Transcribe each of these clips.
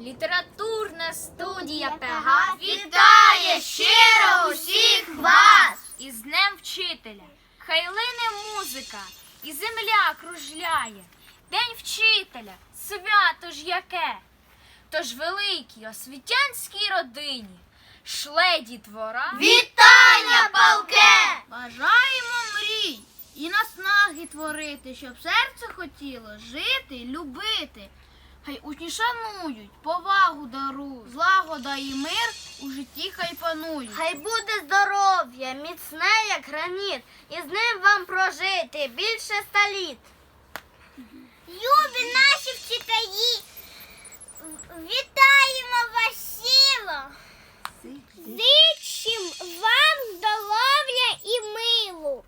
Літературна студія Пегас Вітає щиро усіх вас! із Днем вчителя. Хай лине музика, і земля кружляє. День вчителя, свято ж яке. Тож великій освітянській родині шле дітвора. Вітання, палке! Бажаємо мрій і наснаги творити, щоб серце хотіло жити, любити. Хай учні шанують, повагу дарують, злагода і мир у житті хай панують. Хай буде здоров'я, міцне, як граніт, і з ним вам прожити більше ста літ. Любі наші вчителі, вітаємо вас щиро. Зичим вам здоров'я і милу.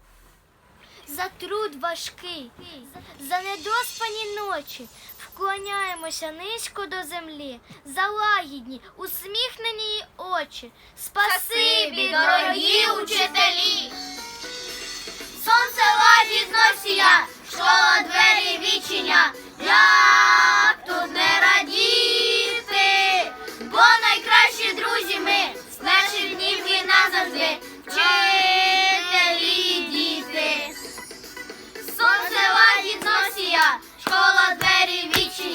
За труд важкий, за недоспані ночі Вклоняємося низько до землі, залагідні, усміхнені очі. Спасибі, дорогі учителі. Сонце ладідно сія, школа двері відчиня. Як тут не радіти, бо найкращі друзі ми з перших днів і назавжди. Вчителі діти. Сонце ладідно сія, школа двері відчиня. Gucci